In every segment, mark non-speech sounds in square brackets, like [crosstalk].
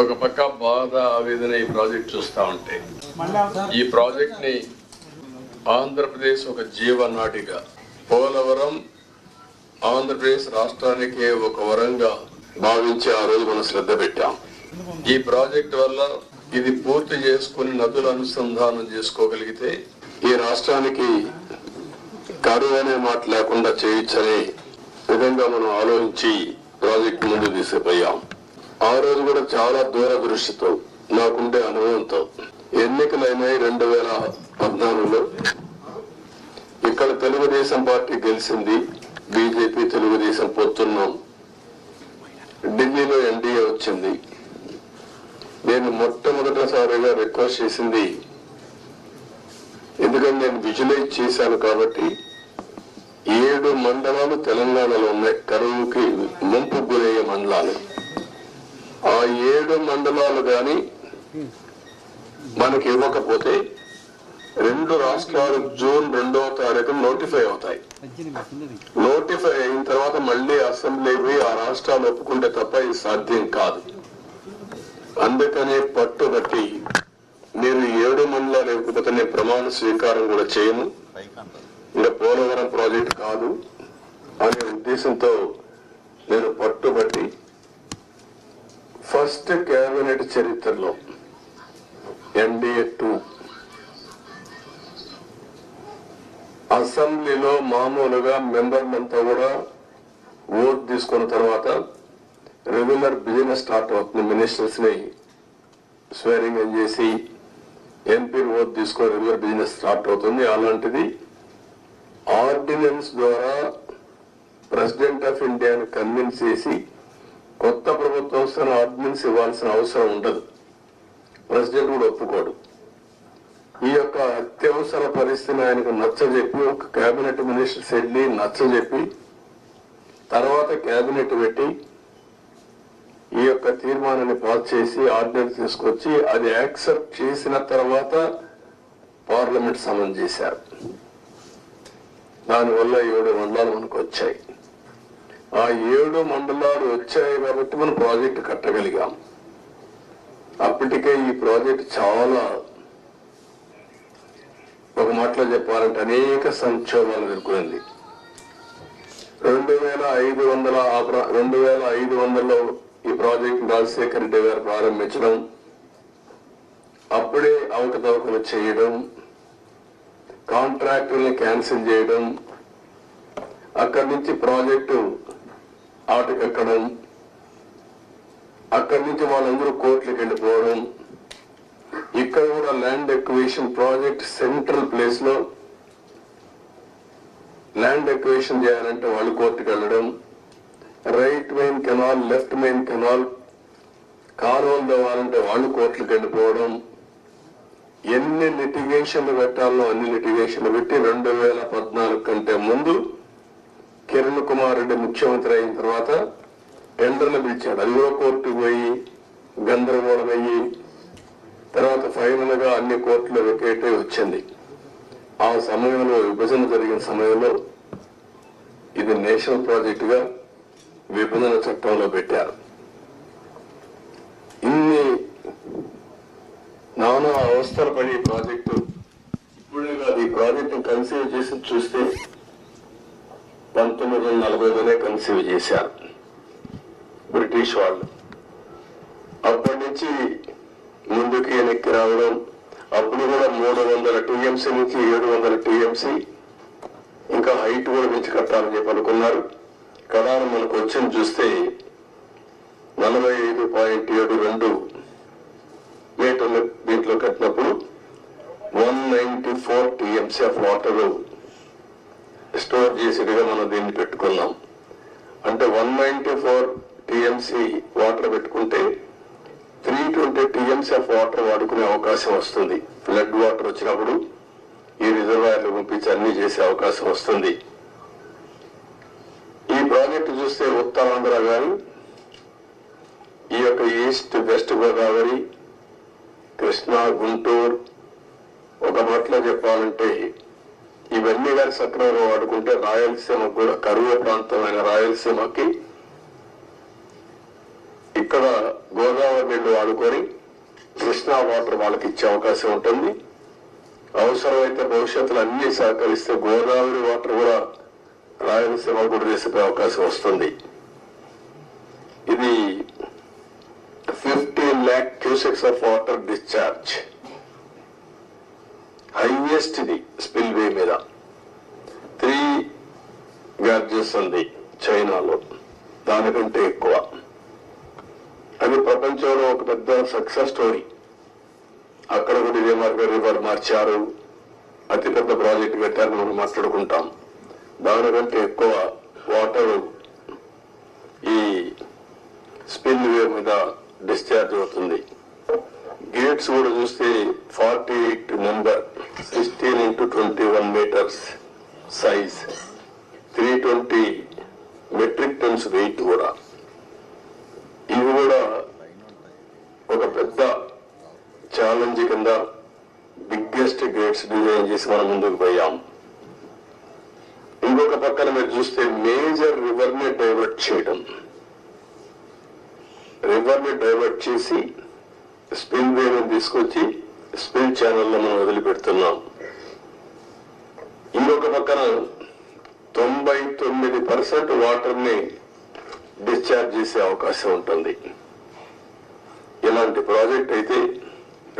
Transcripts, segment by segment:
ఒక పక్క బాధ ఆవేదన ఈ ప్రాజెక్ట్ చూస్తా ఉంటే. ఈ ప్రాజెక్ట్ని ఆంధ్రప్రదేశ్ ఒక జీవనాడిగా పోలవరం ఆంధ్రప్రదేశ్ రాష్ట్రానికి ఒక వరంగా భావించి ఆ రోజు మనం శ్రద్ధ పెట్టాం. ఈ ప్రాజెక్ట్ వల్ల ఇది పూర్తి చేసుకుని నదుల అనుసంధానం చేసుకోగలిగితే ఈ రాష్ట్రానికి కరువు అనే మాట లేకుండా చేయొచ్చనే విధంగా మనం ఆలోచించి ప్రాజెక్ట్ ముందు తీసుకుపోయాం. ఆ రోజు కూడా చాలా దూరదృష్టితో నాకుండే అనుభవంతో ఎన్నికలైనాయి రెండు వేల పద్నాలుగులో ఇక్కడ తెలుగుదేశం పార్టీ గెలిచింది బీజేపీ తెలుగుదేశం పొత్తున్నాం. ఢిల్లీలో ఎన్డీఏ వచ్చింది. నేను మొట్టమొదటిసారిగా రిక్వెస్ట్ చేసింది ఎందుకంటే నేను విజువలైజ్ చేశాను కాబట్టి ఏడు మండలాలు తెలంగాణలో ఉన్నాయి. కరువుకి ముంపు గురయ్యే మండలాలు. ఏడు మండలాలు కానీ మనకి ఇవ్వకపోతే రెండు రాష్ట్రాలు జూన్ రెండవ తారీఖు నోటిఫై అవుతాయి. నోటిఫై అయిన తర్వాత మళ్ళీ అసెంబ్లీ పోయి ఆ రాష్ట్రాలు ఒప్పుకుంటే తప్ప ఇది సాధ్యం కాదు. అందుకనే పట్టుబట్టి నేను ఏడు మండలాలు ఇవ్వకపోతే నేను ప్రమాణ స్వీకారం కూడా చేయను. ఇంకా పోలవరం ప్రాజెక్ట్ కాదు అనే ఉద్దేశంతో నేను పట్టుబట్టి ఫస్ట్ కేబినెట్ చరిత్రలో ఎన్డీఏ టూ. అసెంబ్లీలో మామూలుగా మెంబర్ అంతా కూడా ఓట్ తీసుకున్న తర్వాత రెగ్యులర్ బిజినెస్ స్టార్ట్ అవుతుంది మినిస్టర్స్ని స్వేరింగ్ అని చేసి ఎంపీ ఓట్ తీసుకొని రెగ్యులర్ బిజినెస్ స్టార్ట్ అవుతుంది. అలాంటిది ఆర్డినెన్స్ ద్వారా ప్రెసిడెంట్ ఆఫ్ ఇండియాని కన్విన్స్ చేసి కొత్త ప్రభుత్వం వస్తున్న ఆర్డినెన్స్ ఇవ్వాల్సిన అవసరం ఉండదు. ప్రెసిడెంట్ కూడా ఒప్పుకోడు. ఈ యొక్క అత్యవసర పరిస్థితిని ఆయనకు నచ్చజెప్పి ఒక కేబినెట్ మినిస్టర్స్ వెళ్ళి నచ్చజెప్పి తర్వాత కేబినెట్ పెట్టి ఈ యొక్క తీర్మానాన్ని పాస్ చేసి ఆర్డినెన్స్ తీసుకొచ్చి అది యాక్సెప్ట్ చేసిన తర్వాత పార్లమెంట్ సమన్ చేశారు. దానివల్ల ఏడు మండలాలు మనకు వచ్చాయి. ఆ ఏడు మండలాలు వచ్చాయి కాబట్టి మనం ప్రాజెక్ట్ కట్టగలిగాం. అప్పటికే ఈ ప్రాజెక్ట్ చాలా ఒక మాటలో చెప్పాలంటే అనేక సంక్షోభాలు ఎదుర్కొంది. రెండు వేల ఐదు వందల ఆ ప్ర- రెండు వేల ఐదు వందలలో ఈ ప్రాజెక్ట్ రాజశేఖర రెడ్డి గారు ప్రారంభించడం అప్పుడే అవకతవకలు చేయడం కాంట్రాక్టుల్ని క్యాన్సిల్ చేయడం అక్కడి నుంచి ప్రాజెక్టు ఆటకెక్కడం అక్కడి నుంచి వాళ్ళందరూ కోర్టులకు వెళ్ళిపోవడం ఇక్కడ కూడా ల్యాండ్ ఎక్వేషన్ ప్రాజెక్ట్ సెంట్రల్ ప్లేస్లో ల్యాండ్ ఎక్వేషన్ చేయాలంటే వాళ్ళు కోర్టుకు వెళ్ళడం right main canal left main canal కాలువలు తవ్వాలంటే వాళ్ళు కోర్టులకు వెళ్ళిపోవడం ఎన్ని లిటిగేషన్లు పెట్టాలో అన్ని లిటిగేషన్లు పెట్టి రెండు వేల పద్నాలుగు కంటే ముందు కిరణ్ కుమార్ రెడ్డి ముఖ్యమంత్రి అయిన తర్వాత టెండర్లు పిలిచాడు. అది కూడా కోర్టుకు పోయి గందరగోళం అయ్యి తర్వాత ఫైనల్గా అన్ని కోర్టులు వెకేట్ వచ్చింది. ఆ సమయంలో విభజన జరిగిన సమయంలో ఇది నేషనల్ ప్రాజెక్ట్గా విభజన చట్టంలో పెట్టారు. ఇన్ని నానా అవస్థలు పడి ప్రాజెక్టు. ఇప్పుడే కాదు ఈ ప్రాజెక్టు కన్సీవ్ చేసి చూస్తే పంతొమ్మిది వందల నలభైలోనే కన్సీవ్ చేశారు. బ్రిటిష్ వాళ్ళు. అప్పటి నుంచి ముందుకు వెనక్కి రావడం అప్పుడు కూడా మూడు వందల టీఎంసీ నుంచి ఏడు వందల టీఎంసీ ఇంకా హైట్ కూడా పెంచి కట్టాలని చెప్పి అనుకున్నారు. కడాను మనకు వచ్చింది చూస్తే నలభై ఐదు పాయింట్ ఏడు రెండు మీటర్లు దీంట్లో కట్టినప్పుడు one ninety four TMC of water store చేసేదిగా మనం దీన్ని పెట్టుకున్నాం. అంటే one ninety four TMC water పెట్టుకుంటే three twenty TMC of water వాడుకునే అవకాశం వస్తుంది. ఫ్లడ్ వాటర్ వచ్చినప్పుడు ఈ రిజర్వాయర్లు పంపించి అన్ని చేసే అవకాశం వస్తుంది. ఈ ప్రాజెక్టు చూస్తే ఉత్తరాంధ్ర కానీ ఈ యొక్క ఈస్ట్ వెస్ట్ గోదావరి కృష్ణా గుంటూరు ఒక మాటలో చెప్పాలంటే ఇవన్నీ కానీ సక్రమంగా వాడుకుంటే రాయలసీమ కూడా కరువు ప్రాంతమైన రాయలసీమకి ఇక్కడ గోదావరి నీళ్ళు వాడుకొని కృష్ణా వాటర్ వాళ్ళకి ఇచ్చే అవకాశం ఉంటుంది. అవసరమైతే భవిష్యత్తులో అన్ని సహకరిస్తే గోదావరి వాటర్ కూడా రాయలసీమ కూడా తీసుకునే అవకాశం వస్తుంది. ఇది fifteen lakh cusecs of water discharge. Highest ఇది స్పిల్ వే మీద. త్రీ గార్జెస్ ఉంది చైనాలో. దానికంటే ఎక్కువ. అది ప్రపంచంలో ఒక పెద్ద సక్సెస్ స్టోరీ. అక్కడ కూడా ఇదే మార్గం రివర్ మార్చారు. అతి పెద్ద ప్రాజెక్ట్ కట్టారని మనం మాట్లాడుకుంటాం. దానికంటే ఎక్కువ వాటర్ ఈ స్పిల్ వే మీద డిశ్చార్జ్ అవుతుంది. గేట్స్ కూడా చూస్తే forty eight number sixteen into twenty one metres size three twenty metric tons weight కూడా. ఇవి కూడా ఒక పెద్ద ఛాలెంజ్ కింద బిగ్గెస్ట్ గేట్స్ డిజైన్ చేసి మనం ముందుకు పోయాం. ఇంకొక పక్కన మీరు చూస్తే మేజర్ రివర్ని డైవర్ట్ చేయడం. రివర్ని డైవర్ట్ చేసి స్పిల్ వేని తీసుకొచ్చి స్పిల్ ఛానల్లో మనం వదిలిపెడుతున్నాం. ఇంకొక పక్కన తొంభై తొమ్మిది పర్సెంట్ వాటర్ని డిశ్చార్జ్ చేసే అవకాశం ఉంటుంది. ఇలాంటి ప్రాజెక్ట్ అయితే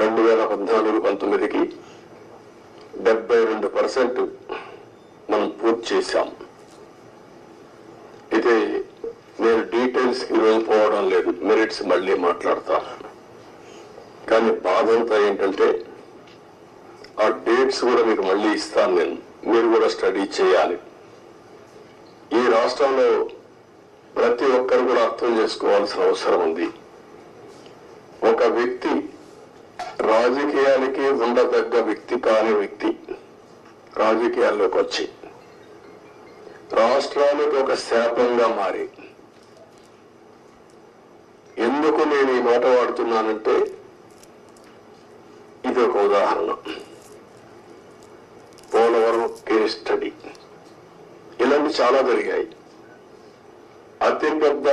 రెండు వేల పద్నాలుగు పంతొమ్మిదికి డెబ్బై రెండు పర్సెంట్ మనం పూర్తి చేశాం. అయితే నేను డీటెయిల్స్ వెళ్ళిపోవడం పోవడం లేదు మెరిట్స్ మళ్ళీ మాట్లాడతాను. కానీ బాధ అంతా ఏంటంటే ఆ డేట్స్ కూడా మీకు మళ్ళీ ఇస్తాను నేను. మీరు కూడా స్టడీ చేయాలి. ఈ రాష్ట్రంలో ప్రతి ఒక్కరు కూడా అర్థం చేసుకోవాల్సిన అవసరం ఉంది. ఒక వ్యక్తి రాజకీయానికి ఉండదగ్గ వ్యక్తి కాని వ్యక్తి రాజకీయాల్లోకి వచ్చి రాష్ట్రానికి ఒక శాపంగా మారి ఎందుకు నేను ఈ మాట వాడుతున్నానంటే ఇది ఒక ఉదాహరణ. Polavaram case study. ఇలాంటి చాలా జరిగాయి. అతి పెద్ద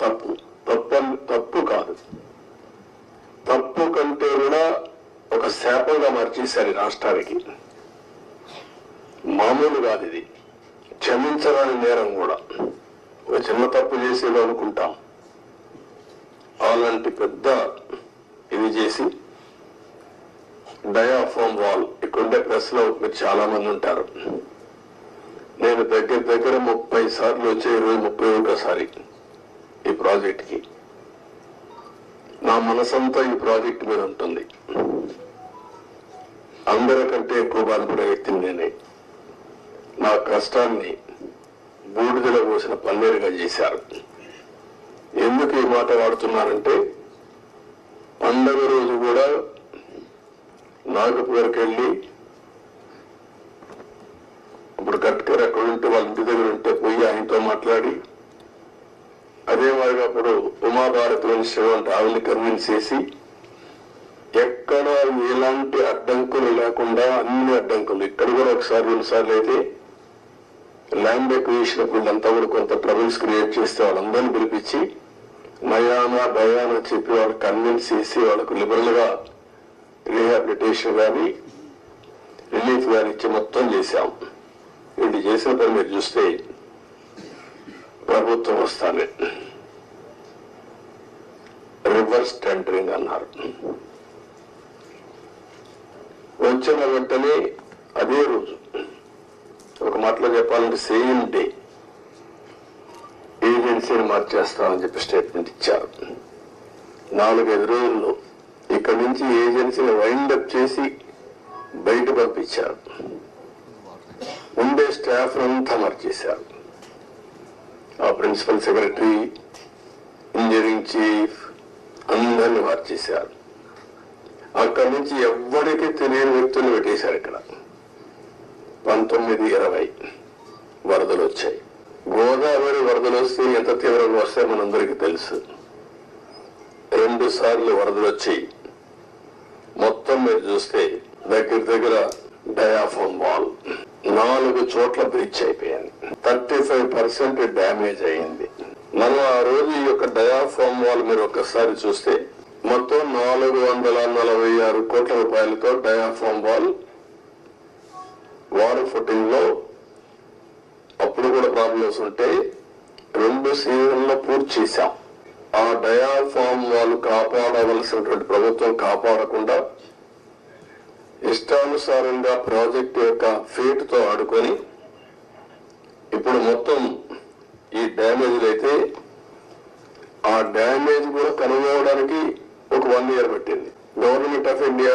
తప్పు తప్పు తప్పు కాదు. తప్పు కంటే కూడా ఒక శాపంగా మార్చేశారు రాష్ట్రానికి. మామూలు కాదు ఇది. క్షమించరాని నేరం కూడా. ఒక చిన్న తప్పు చేసేది అనుకుంటాం అలాంటి పెద్ద తెలియజేసి చేసి డయాఫామ్ వాల్. ఇక్కడుండే ప్రెస్లో మీరు చాలా మంది ఉంటారు. నేను దగ్గర దగ్గర ముప్పై సార్లు వచ్చే ఇరవై ముప్పై ఒకసారి ఈ ప్రాజెక్ట్కి నా మనసంతా ఈ ప్రాజెక్ట్ మీద ఉంటుంది. అందరికంటే ఎక్కువ బాధపడే వ్యక్తిని నేనే. నా కష్టాన్ని బూడిదలో పోసిన పన్నీరుగా చేశారు. ఎందుకు ఈ మాట వాడుతున్నారంటే పండగ రోజు కూడా నాగపూర్కి వెళ్ళి ఇప్పుడు గట్కర్ ఎక్కడ ఉంటే వాళ్ళ ఇంటి దగ్గర ఉంటే పోయి ఆయనతో మాట్లాడి అదే మాదిరిగా అప్పుడు ఉమాభారతిలోని మినిస్టర్ అంటే ఆవిడని కన్విన్స్ చేసి ఎక్కడ ఎలాంటి అడ్డంకులు లేకుండా అన్ని అడ్డంకులు ఇక్కడ కూడా ఒకసారి రెండుసార్లు అయితే ల్యాండ్ ఎక్విజిషన్ అంతా కూడా కొంత ట్రబుల్స్ క్రియేట్ చేస్తే వాళ్ళందరినీ పిలిపించి నయానా భయానా చెప్పి వాళ్ళు కన్విన్స్ చేసి వాళ్ళకు లిబరల్గా రీహాబిలిటేషన్ కానీ రిలీఫ్ కానీ ఇచ్చి మొత్తం చేశాం. వీళ్ళు చేసిన పని మీరు చూస్తే ప్రభుత్వం వస్తానే రివర్స్ టెండరింగ్ అన్నారు. వచ్చిన వెంటనే అదే రోజు ఒక మాటలో చెప్పాలంటే సేమ్ డే ఏజెన్సీని మార్చేస్తామని చెప్పి స్టేట్మెంట్ ఇచ్చారు. నాలుగైదు రోజుల్లో ఇక్కడి నుంచి ఏజెన్సీని వైండప్ చేసి బయట పంపించారు. ఉండే స్టాఫ్ అంతా మార్చేశారు. ఆ ప్రిన్సిపల్ సెక్రటరీ ఇంజనీరింగ్ చీఫ్ అందరిని మార్చేశారు. అక్కడి నుంచి ఎవరికి తెలియని వ్యక్తులు పెట్టేశారు ఇక్కడ. పంతొమ్మిది ఇరవై వరదలు వచ్చాయి. గోదావరి వరదలు వస్తే ఎంత తీవ్రంగా వస్తే మనందరికీ తెలుసు. రెండు సార్లు వరదలు వచ్చాయి మొత్తం మీరు చూస్తే దగ్గర దగ్గర డయాఫోన్ వాల్ నాలుగు చోట్ల బ్రిడ్జ్ అయిపోయింది. థర్టీ ఫైవ్ పర్సెంట్ డ్యామేజ్ అయింది. మనం ఆ రోజు ఈ యొక్క డయాఫామ్ వాల్ మీరు ఒక్కసారి చూస్తే మొత్తం నాలుగు వందల నలభై ఆరు కోట్ల రూపాయలతో డయాఫోమ్ వాల్ వాటర్ ఫుటింగ్లో అప్పుడు కూడా ప్రాబ్లమ్స్ ఉంటే రెండు సీజన్లు పూర్తి చేశాం. ఆ డయాఫామ్ వాళ్ళు కాపాడవలసినటువంటి ప్రభుత్వం కాపాడకుండా ఇష్టానుసారంగా ప్రాజెక్ట్ యొక్క ఫీట్తో ఆడుకొని ఇప్పుడు మొత్తం ఈ డ్యామేజ్ అయితే ఆ డ్యామేజ్ కూడా కనుగొనడానికి ఒక వన్ ఇయర్ పట్టింది. గవర్నమెంట్ ఆఫ్ ఇండియా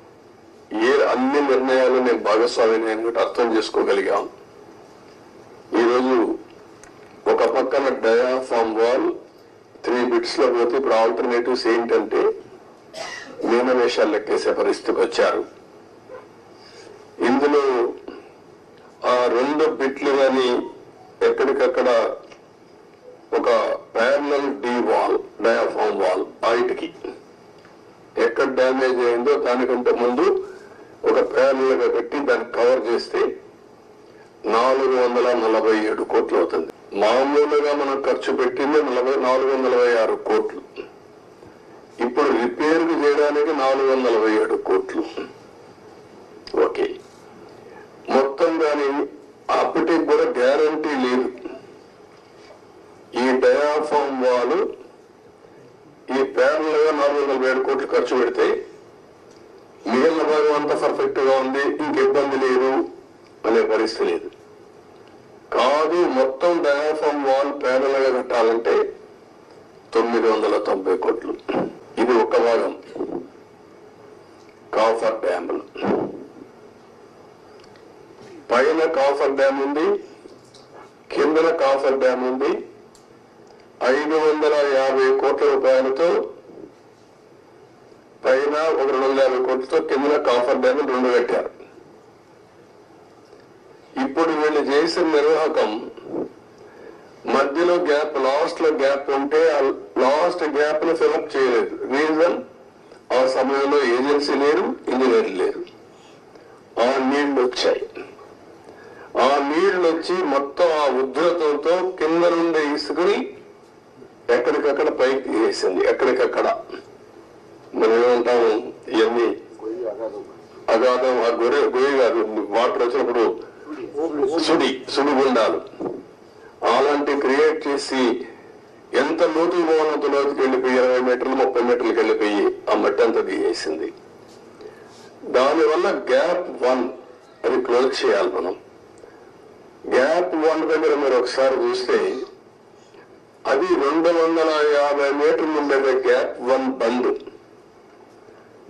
ఏ అన్ని నిర్ణయాలు నేను భాగస్వామిని అనుకుంటే అర్థం చేసుకోగలిగాం. ఈరోజు ఒక పక్కన డయాఫామ్ వాల్ త్రీ బిట్స్లో పోతే ఇప్పుడు ఆల్టర్నేటివ్స్ ఏంటంటే మీనవేషాలు లెక్కేసే పరిస్థితికి వచ్చారు. ఇందులో ఆ రెండు బిట్లు కానీ ఎక్కడికక్కడ ఒక parallel D wall diaphragm wall బయటికి. ఎక్కడ డ్యామేజ్ అయిందో దానికంటే ముందు ఒక ప్యారల్ పెట్టి దాన్ని కవర్ చేస్తే నాలుగు వందల నలభై ఏడు కోట్లు అవుతుంది. మామూలుగా మనం ఖర్చు పెట్టింది నలభై నాలుగు వందల ఆరు కోట్లు. ఇప్పుడు రిపేర్ చేయడానికి నాలుగు వందల ఏడు కోట్లు. ఓకే. మొత్తం కానీ అప్పటికి కూడా గ్యారంటీ లేదు. ఈ డయాఫామ్ వాళ్ళు ఈ ప్యానల్గా నాలుగు వందల ఏడు కోట్లు ఖర్చు పెడితే మిగిలిన భాగం అంతా పర్ఫెక్ట్గా ఉంది ఇంక ఇబ్బంది లేదు అనే పరిస్థితి లేదు. కాదు మొత్తం డయాఫామ్ వాల్ పేదలుగా గా కట్టాలంటే తొమ్మిది వందల తొంభై కోట్లు. ఇది ఒక భాగం. కాఫర్ డ్యాములు పైన కాఫర్ డ్యామ్ ఉంది కిందన కాఫర్ డ్యామ్ ఉంది. ఐదు వందల యాభై కోట్ల రూపాయలతో పైన ఒక రెండు వందల యాభై కోట్లతో కిందన కాఫర్ డ్యామ్ రెండు కట్టారు. ఇప్పుడు వీళ్ళు చేసిన నిర్వాహకం మధ్యలో గ్యాప్ లాస్ట్లో గ్యాప్ ఉంటే ఆ లాస్ట్ గ్యాప్ను ఫిలప్ చేయలేదు. రీజన్ ఆ సమయంలో ఏజెన్సీ లేరు ఇంజనీర్ లేరు. ఆ నీళ్ళు వచ్చాయి. ఆ నీళ్ళు వచ్చి మొత్తం ఆ ఉధృతంతో కింద నుండి ఇసుకుని ఎక్కడికక్కడ పైకి వేసింది. ఎక్కడికక్కడ. మనమేమంటాము ఇవన్నీ అగాధం ఆ గొర్రె గొయ్యి కాదు వాటర్ వచ్చినప్పుడు సుడి సుడి గుండాలు. అలాంటి క్రియేట్ చేసి ఎంత లోతు పోవాలంత లోతుకి వెళ్ళిపోయి ఇరవై మీటర్లు ముప్పై మీటర్లకు వెళ్ళిపోయి ఆ మట్టి అంతా తీసేసింది దానివల్ల గ్యాప్ వన్ అది క్లోజ్ చేయాలి మనం. గ్యాప్ వన్ దగ్గర మీరు ఒకసారి చూస్తే అది రెండు వందల యాభై మీటర్లు ఉండే gap one bund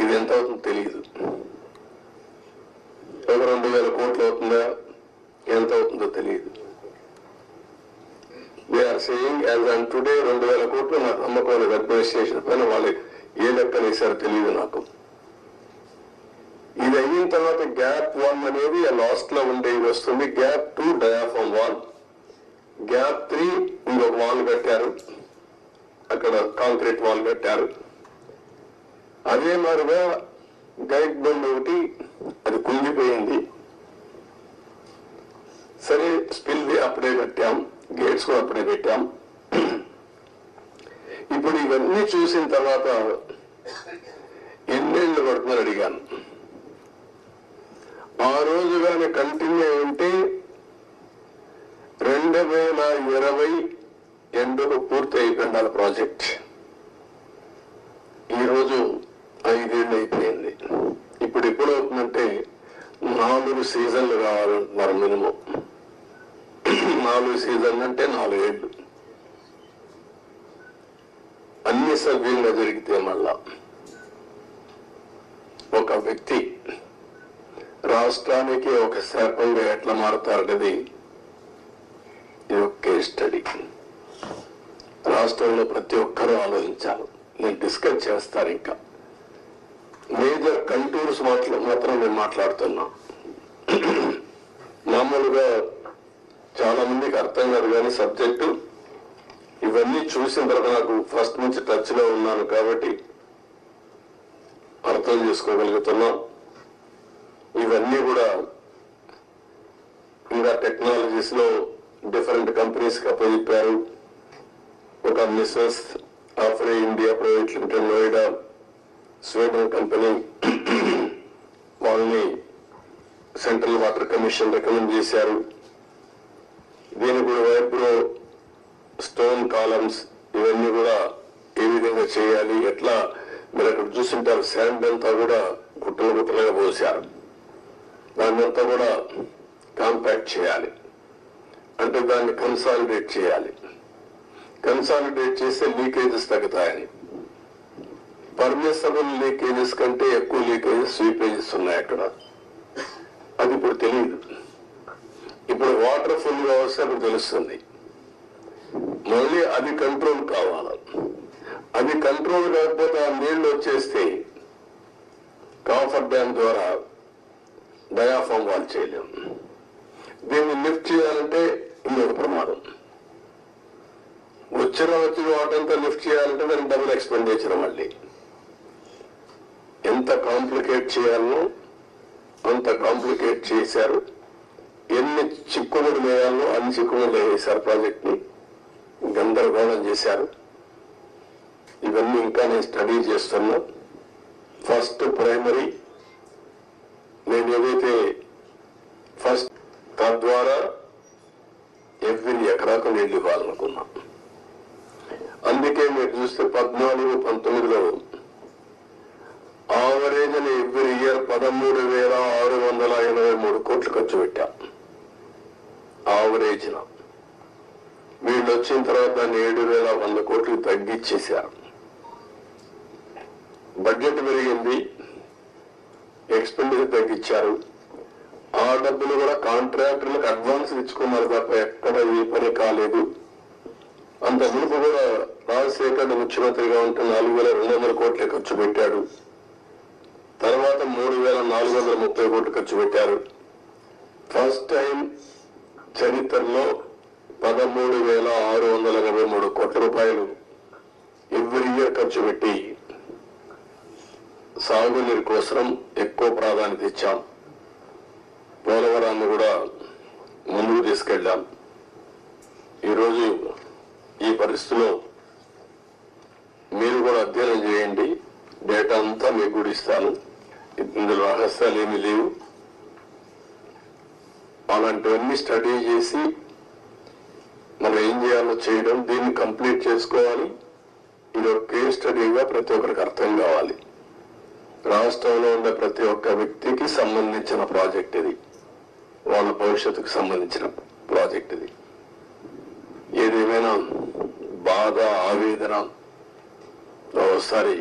ఇది ఎంత అవుతుందో తెలియదు ఒక రెండు వేల కోట్లు అవుతుందా ఎంత అవుతుందో తెలియదు we're saying as on today రెండు వేల కోట్లు నాకు నమ్మకం లేదు అడ్మినిస్ట్రేషన్ పైన వాళ్ళు ఏ లెక్కన ఇస్తారో తెలియదు నాకు. ఇది అయిన తర్వాత గ్యాప్ వన్ అనేది లాస్ట్లో ఉండేది వస్తుంది. Gap two diaphragm wall gap three ఇంకొక వాల్ కట్టారు. అక్కడ కాంక్రీట్ వాల్ కట్టారు. అదే మారుగా గైడ్ బండ్ ఒకటి అది కుంగిపోయింది. సరే స్పిల్ అప్పుడే కట్టాం గేట్స్ కూడా అప్పుడే పెట్టాం ఇప్పుడు ఇవన్నీ చూసిన తర్వాత ఎన్నేళ్ళు పడుతుందని అడిగాను. ఆ రోజు కానీ కంటిన్యూ ఉంటే రెండు వేల ఇరవై ఎండకు పూర్తి అయిపోయిండాలి ప్రాజెక్ట్. ఈరోజు ఐదేళ్ళు అయిపోయింది ఇప్పుడు ఎప్పుడు అవుతుందంటే నాలుగు సీజన్లు కావాలంటున్నారు మినిమం. నాలుగు సీజన్లు అంటే నాలుగేళ్ళు. అన్ని సవ్యంగా జరిగితే మళ్ళా ఒక వ్యక్తి రాష్ట్రానికి ఒక శాపంగా ఎట్లా మారుతారనేది ఇది ఒక స్టడీ. రాష్ట్రంలో ప్రతి ఒక్కరూ ఆలోచించాలి. నేను డిస్కస్ చేస్తాను ఇంకా. మేజర్ కంటూర్స్ మాటలు మాత్రం నేను మాట్లాడుతున్నా. మామూలుగా చాలా మందికి అర్థం కాదు కానీ సబ్జెక్టు ఇవన్నీ చూసిన తర్వాత నాకు ఫస్ట్ నుంచి టచ్లో ఉన్నాను కాబట్టి అర్థం చేసుకోగలుగుతున్నాం. ఇవన్నీ కూడా ఇంకా టెక్నాలజీస్లో డిఫరెంట్ కంపెనీస్కి అప్పచెప్పారు. ఒక Messrs AFRY India private limited Noida Sweden company [clears throat] వాళ్ళని సెంట్రల్ వాటర్ కమిషన్ రికమెండ్ చేశారు. దీని కూడా వైబ్రో స్టోన్ కాలమ్స్ ఇవన్నీ కూడా ఏ విధంగా చేయాలి ఎట్లా మీరు అక్కడ చూసింటారు. శాండ్ అంతా కూడా గుట్టలు గుట్టలుగా పోసారు దాన్ని అంతా కూడా కాంపాక్ట్ చేయాలి. అంటే దాన్ని కన్సాలిడేట్ చేయాలి. కన్సాలిడేట్ చేస్తే లీకేజెస్ తగ్గుతాయని. పర్మిసబుల్ లీకేజెస్ కంటే ఎక్కువ లీకేజెస్ స్వీపేజెస్ ఉన్నాయి అక్కడ. అది ఇప్పుడు తెలియదు ఇప్పుడు వాటర్ ఫుల్గా వస్తే అప్పుడు తెలుస్తుంది. మళ్ళీ అది కంట్రోల్ కావాలి. అది కంట్రోల్ కాకపోతే ఆ నీళ్ళు వచ్చేస్తే కాఫర్ డ్యామ్ ద్వారా డయాఫామ్ వాల్ చేయలేం దీన్ని లిఫ్ట్ చేయాలంటే ఇంకొక ప్రమాదం. వచ్చిన వచ్చిన వాటంతా లిఫ్ట్ చేయాలంటే దానికి డబుల్ ఎక్స్పెండిచర్ మళ్ళీ. ఎంత కాంప్లికేట్ చేయాలనో అంత కాంప్లికేట్ చేశారు. ఎన్ని చిక్కుముడు వేయాలో అన్ని చిక్కుముడు వేశారు ప్రాజెక్ట్ని. గందరగోళం చేశారు. ఇవన్నీ ఇంకా నేను స్టడీ చేస్తున్నా. ఫస్ట్ ప్రైమరీ నేను ఏదైతే ఫస్ట్ తద్వారా ఎవ్రీ ఎకరాకు నీళ్ళు ఇవ్వాలనుకున్నా. అందుకే మీరు చూస్తే పద్నాలుగు పంతొమ్మిదిలో ఆవరేజ్ అని ఎవ్రీ ఇయర్ పదమూడు వేల ఆరు వందల ఎనభై మూడు కోట్లు ఖర్చు పెట్టాం. ఆవరేజ్ వీళ్ళు వచ్చిన తర్వాత దాన్ని ఏడు వేల వంద కోట్లు తగ్గించేశారు బడ్జెట్ పెరిగింది. ఎక్స్పెండిచర్ తగ్గించారు ఆ డబ్బులు కూడా కాంట్రాక్టర్లకు అడ్వాన్స్ ఇచ్చుకున్నారు తప్ప ఎక్కడ ఏ పని కాలేదు. అంత మునుపు కూడా రాజశేఖర్ ముఖ్యమంత్రిగా ఉంటే నాలుగు వేల రెండు వందల కోట్లే ఖర్చు పెట్టాడు. తర్వాత మూడు వేల నాలుగు వందల ముప్పై కోట్లు ఖర్చు పెట్టారు. ఫస్ట్ టైం చరిత్రలో పదమూడు వేల ఆరు వందల ఎనభై మూడు కోట్ల రూపాయలు ఎవ్రీ ఇయర్ ఖర్చు పెట్టి సాగునీరు కోసం ఎక్కువ ప్రాధాన్యత ఇచ్చాం. పోలవరాన్ని కూడా ముందుకు తీసుకెళ్ళాం. ఈరోజు ఈ పరిస్థితిలో మీరు కూడా అధ్యయనం చేయండి. డేటా అంతా మీకు కూడా ఇస్తాను. ఇందులో రహస్యాలు ఏమీ లేవు. అలాంటివన్నీ స్టడీ చేసి మనం ఏం చేయాలో చేయడం దీన్ని కంప్లీట్ చేసుకోవాలి. ఇది ఒక కేస్ స్టడీగా ప్రతి ఒక్కరికి అర్థం కావాలి. రాష్ట్రంలో ఉండే ప్రతి ఒక్క వ్యక్తికి సంబంధించిన ప్రాజెక్ట్ ఇది. వాళ్ళ భవిష్యత్తుకు సంబంధించిన ప్రాజెక్ట్ ఇది. ఏదేమైనా బాధ ఆవేదన ఒకసారి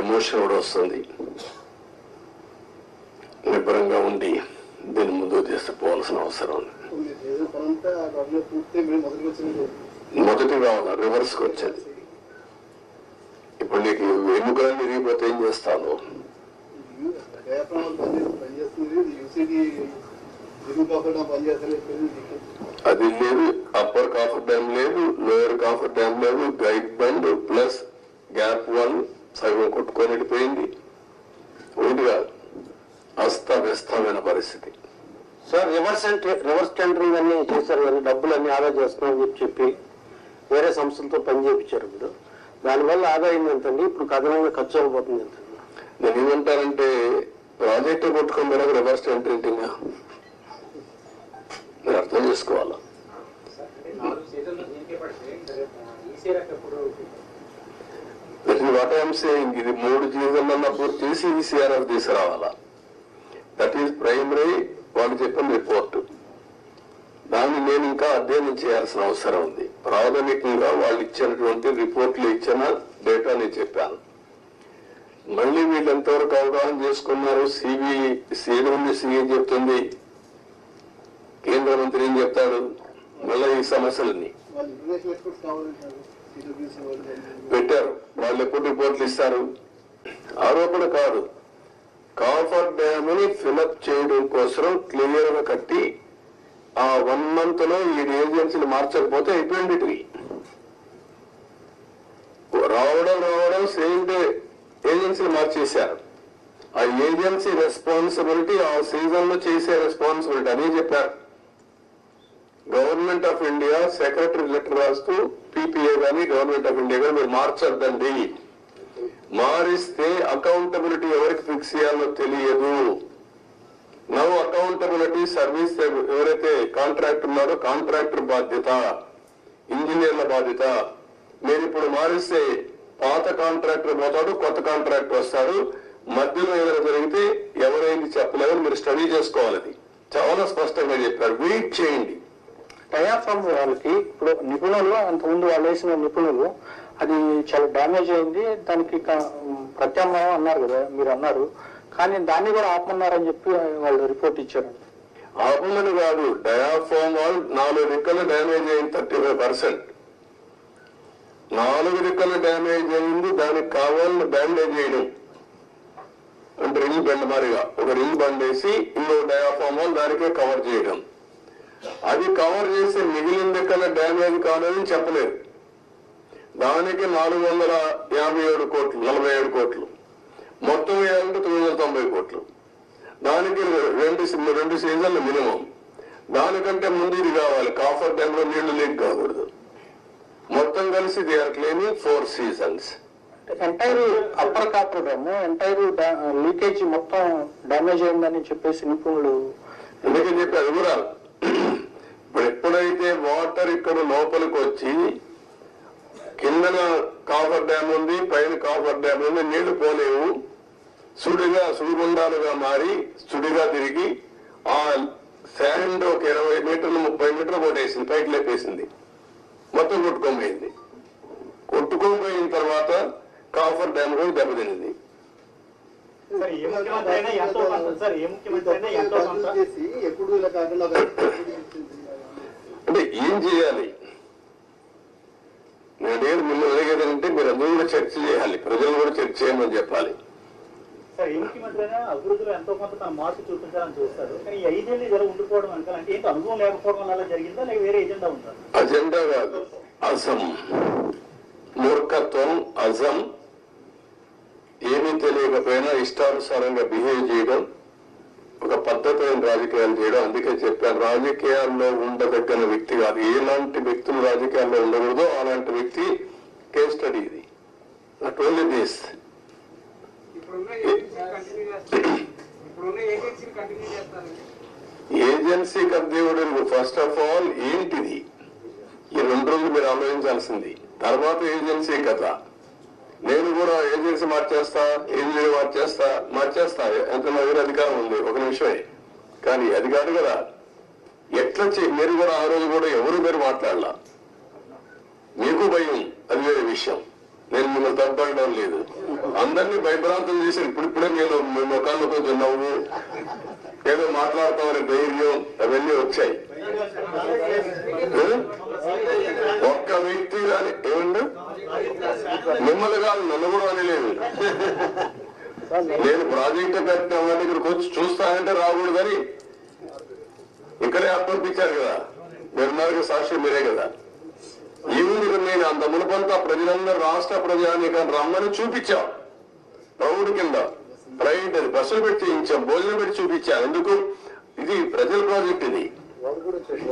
ఎమోషన్ కూడా వస్తుంది. నిబ్బరంగా ఉండి దీన్ని ముందుకు తీసుకుపోవాల్సిన అవసరం ఉంది. మొదటిగా ఉన్నా పనంతా రివర్స్ వచ్చేది. ఇప్పుడు నీకు ఎముకలు విరిగిపోతే ఏం చేస్తాను? అది లేదు అప్పర్ కాఫర్ డ్యామ్ లేదు లోయర్ కాఫర్ డ్యామ్ లేదు guide bund plus gap one సగం కొట్టుకొని వెళ్ళిపోయింది ఒకటి కాదు అస్తవ్యస్తమైన పరిస్థితి రివర్స్ ఎంట్రీ టెండరింగ్ అన్ని చేశారు కానీ డబ్బులు అన్ని ఆదా చేస్తున్నామని చెప్పి చెప్పి వేరే సంస్థలతో పని చేయించారు ఇప్పుడు దానివల్ల ఆదాయం ఎంతండి? ఇప్పుడు కథనంగా ఖర్చు అయిపోతుంది ఎంతండి? నేను ఏమంటానంటే ప్రాజెక్ట్ కొట్టుకుని పోయినాక రివర్స్ టెండరింగ్ మీరు అర్థం చేసుకోవాలా? వాట్ ఐఎమ్ సేయింగ్ ఇది మూడు జీవితంలో పూర్తి చేసి ఈ తీసుకురావాలా? దట్ ఈస్ ప్రైమరీ వాళ్ళు చెప్పిన రిపోర్ట్ దాన్ని నేను ఇంకా అధ్యయనం చేయాల్సిన అవసరం ఉంది. ప్రాథమికంగా వాళ్ళు ఇచ్చినటువంటి రిపోర్ట్లు ఇచ్చిన డేటా నేను చెప్పాను. మళ్ళీ వీళ్ళు ఎంతవరకు అవగాహన చేసుకున్నారు? సిబి సీఎం సీఎం చెప్తుంది. కేంద్ర మంత్రి ఏం చెప్తాడు? మళ్ళీ ఈ వాళ్ళు పెట్టారు. వాళ్ళు ఎప్పుడు రిపోర్ట్లు ఇస్తారు? ఆరోపణ కాదు. కాఫర్ డ్యామ్ని ఫిలప్ చేయడం కోసం క్లియర్గా కట్టి ఆ వన్ మంత్లో ఈ ఏజెన్సీలు మార్చకపోతే అయిపోయింది ఇటువి రావడం రావడం సేమ్ డే ఏజెన్సీలు మార్చేశారు. ఆ ఏజెన్సీ రెస్పాన్సిబిలిటీ ఆ సీజన్లో చేసే రెస్పాన్సిబిలిటీ అని చెప్పారు. Government of India secretary letter రాస్తూ పీపీఏ కానీ గవర్నమెంట్ ఆఫ్ ఇండియా కానీ మీరు మార్చొద్దండి. మారిస్తే అకౌంటబిలిటీ ఎవరికి ఫిక్స్ చేయాలో తెలియదు. నవ్ అకౌంటబిలిటీ సర్వీస్ ఎవరైతే కాంట్రాక్టర్ ఉన్నారో కాంట్రాక్టర్ బాధ్యత ఇంజనీర్ల బాధ్యత. మీరు ఇప్పుడు మారిస్తే పాత కాంట్రాక్టర్ పోతాడు కొత్త కాంట్రాక్టర్ వస్తాడు. మధ్యలో ఏదైనా జరిగితే ఎవరైంది చెప్పలేదని మీరు స్టడీ చేసుకోవాలి అది. చాలా స్పష్టంగా చెప్పారు. వెయిట్ చేయండి. డయాఫ్రమ్ వాళ్ళకి ఇప్పుడు నిపుణులు అంతకుముందు వాళ్ళు వేసిన నిపుణులు అది చాలా డ్యామేజ్ అయింది. దానికి ప్రత్యామ్నాయం అన్నారు కదా మీరు అన్నారు. కానీ దాన్ని కూడా ఆపమన్నారని చెప్పి వాళ్ళు రిపోర్ట్ ఇచ్చారు. ఆపమని కాదు డయాఫోమ్ వాల్ నాలుగు రెక్కలు డ్యామేజ్ అయింది థర్టీ ఫైవ్ పర్సెంట్ నాలుగు రెక్కలు డ్యామేజ్ అయింది దానికి కావాలని బ్యాండేజ్ చేయడం. అంటే రింగ్ బెండ్ మారిగా ఒక రింగ్ బండ్ వేసి ఇంకో డయాఫామ్ వాల్ దానికే కవర్ చేయడం. అది కవర్ చేసి మిగిలిన రెక్కల డ్యామేజ్ కాదని చెప్పలేదు. దానికి నాలుగు వందల యాభై ఏడు కోట్లు నలభై ఏడు కోట్లు. మొత్తం వేయాలంటే తొమ్మిది వందల తొంభై కోట్లు. దానికి రెండు రెండు సీజన్లు మినిమం. దానికంటే ముందు ఇది కావాలి. కాఫర్ డ్యామ్లో నీళ్ళు లీక్ కాకూడదు. మొత్తం కలిసి they are claiming four seasons. Entire upper coffer dam entire leakage మొత్తం డ్యామేజ్ అయిందని చెప్పేసి నిపుణులు ఎందుకని చెప్పి అది కూడా [clears throat] ఇప్పుడు ఎప్పుడైతే వాటర్ ఇక్కడ లోపలికి వచ్చి కిందన కాఫర్ డ్యామ్ ఉంది పైన కాఫర్ డ్యామ్ ఉంది నీళ్ళు పోలేవు. సుడిగా సుడిగుండాలుగా మారి సుడిగా తిరిగి ఆ శాండ్ ఒక ఇరవై మీటర్లు ముప్పై మీటర్లు కొట్టేసింది పైకి లేపేసింది. మొత్తం కొట్టుకోపోయింది కొట్టుకోపోయిన తర్వాత కాఫర్ డ్యామ్ కూడా దెబ్బతింది. అంటే ఏం చేయాలి? నేను మిమ్మల్ని అడిగేది అంటే మీరు అందరూ కూడా చర్చ చేయాలి. ప్రజలు కూడా చర్చ చేయమని చెప్పాలి. అజెండా కాదు. అజం. మూర్ఖత్వం అజం. ఏమీ తెలియకపోయినా ఇష్టానుసారంగా బిహేవ్ చేయడం ఒక పద్ధతైన రాజకీయాలు చేయడం అందుకే చెప్పాను. రాజకీయాల్లో ఉండదగ్గన వ్యక్తి కాదు. ఎలాంటి వ్యక్తులు రాజకీయాల్లో ఉండకూడదో అలాంటి వ్యక్తి కేస్ స్టడీ ఇది. నాట్ ఓన్లీ దిస్ ఏజెన్సీ కర్దేవుడు ఫస్ట్ ఆఫ్ ఆల్ ఏంటిది? ఈ రెండు రోజులు మీరు ఆలోచించాల్సింది. తర్వాత ఏజెన్సీ కథ నేను కూడా ఏజెన్సీ మార్చేస్తా ఏజెన్సీ మార్చేస్తా మార్చేస్తా. ఎంత నా దగ్గర అధికారం ఉంది? ఒక నిమిషమే. కానీ అది కాదు కదా. ఎట్లా మీరు కూడా ఆ రోజు కూడా ఎవరు మీరు మాట్లాడలా? మీకు భయం అది వేరే విషయం. నేను మిమ్మల్ని తప్పడం లేదు. అందరినీ భయభ్రాంతం చేసి ఇప్పుడిప్పుడే నేను మీ ముఖాల్లో కొంచెం నవ్వు ఏదో మాట్లాడతామనే ధైర్యం అవన్నీ వచ్చాయి. ఒక్క వ్యక్తి కానీ ఏమండి? మిమ్మల్ని కాదు నన్ను కూడా అనలేదు నేను ప్రాజెక్ట్ పెట్టిన వాడిని ఇక్కడికి వచ్చి చూస్తానంటే రాకూడదు కానీ ఇక్కడే అప్పంపించారు కదా. నిర్మాణ సాక్షి మీరే కదా. ఈవినింగ్ ఇక్కడ నేను అంత మునుపంతా ప్రజలందరూ రాష్ట్ర ప్రజానీకం రమ్మని చూపించాం. రౌడు కింద ప్రైవేట్ అది బస్సులు పెట్టి ఇచ్చాం భోజనం పెట్టి చూపించాం ఎందుకు? ఇది ప్రజల ప్రాజెక్ట్ ఇది. వాడు కూడా చెప్పారు